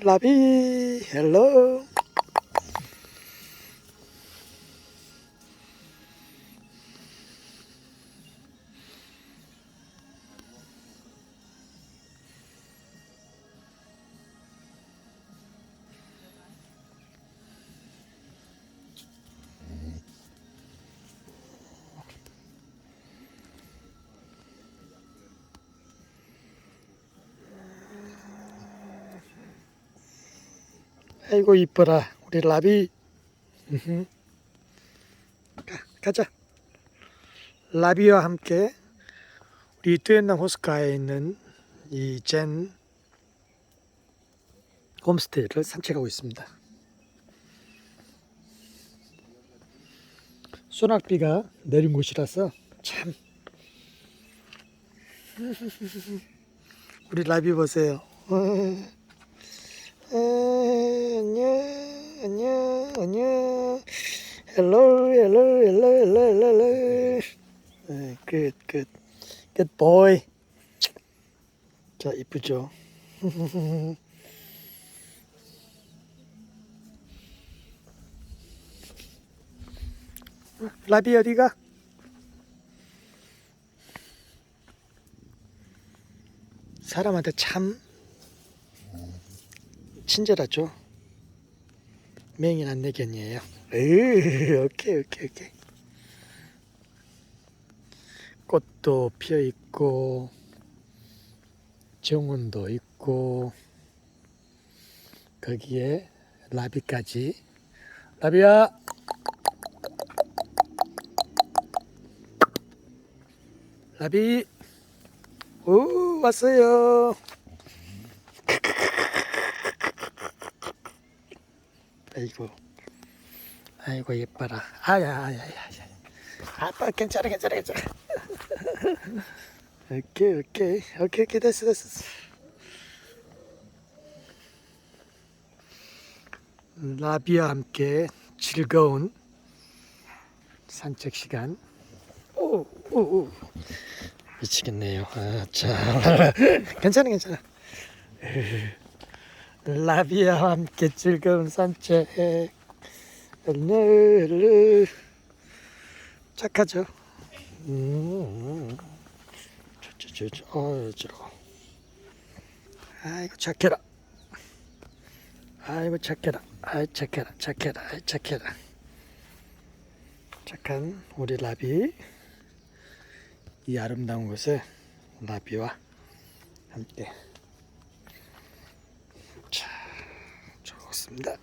라비 헬 아이고 이뻐라. 우리 라비. 가, 가자. 라비와 함께 우리 뚜엔남 호숫가에 있는 이 젠 홈스테이를 산책하고 있습니다. 소낙비가 내린 곳이라서 참. 우리 라비 보세요. 에, 안녕, 안녕, 안녕. Hello, hello, hello, hello, hello. 네, good, good, good boy. 자, 이쁘죠? 라비 어디가? 사람한테 참 친절하죠. 맹인 안내견이에요. 으, 오케이, 오케이, 오케이. 꽃도 피어 있고, 정원도 있고, 거기에 라비까지. 라비야! 라비! 오, 왔어요. 아이고. 아이고 예뻐라. 아야 아야 아야 아빠 괜찮아 괜찮아 괜찮아. 오케이 오케이. 오케이 오케이. 됐어 됐어. 라비와 함께 즐거운 산책 시간. 오오오. 미치겠네요. 아자 괜찮아 괜찮아 라비아와 함께 즐거운 산책. 헬로 착하죠? 음, 어 아이고 착해라. 아이고 착해라. 아이 착해라 착해라 아이 착해라. 착한 우리 라비. 이 아름다운 곳에 라비와 함께 자, 좋습니다.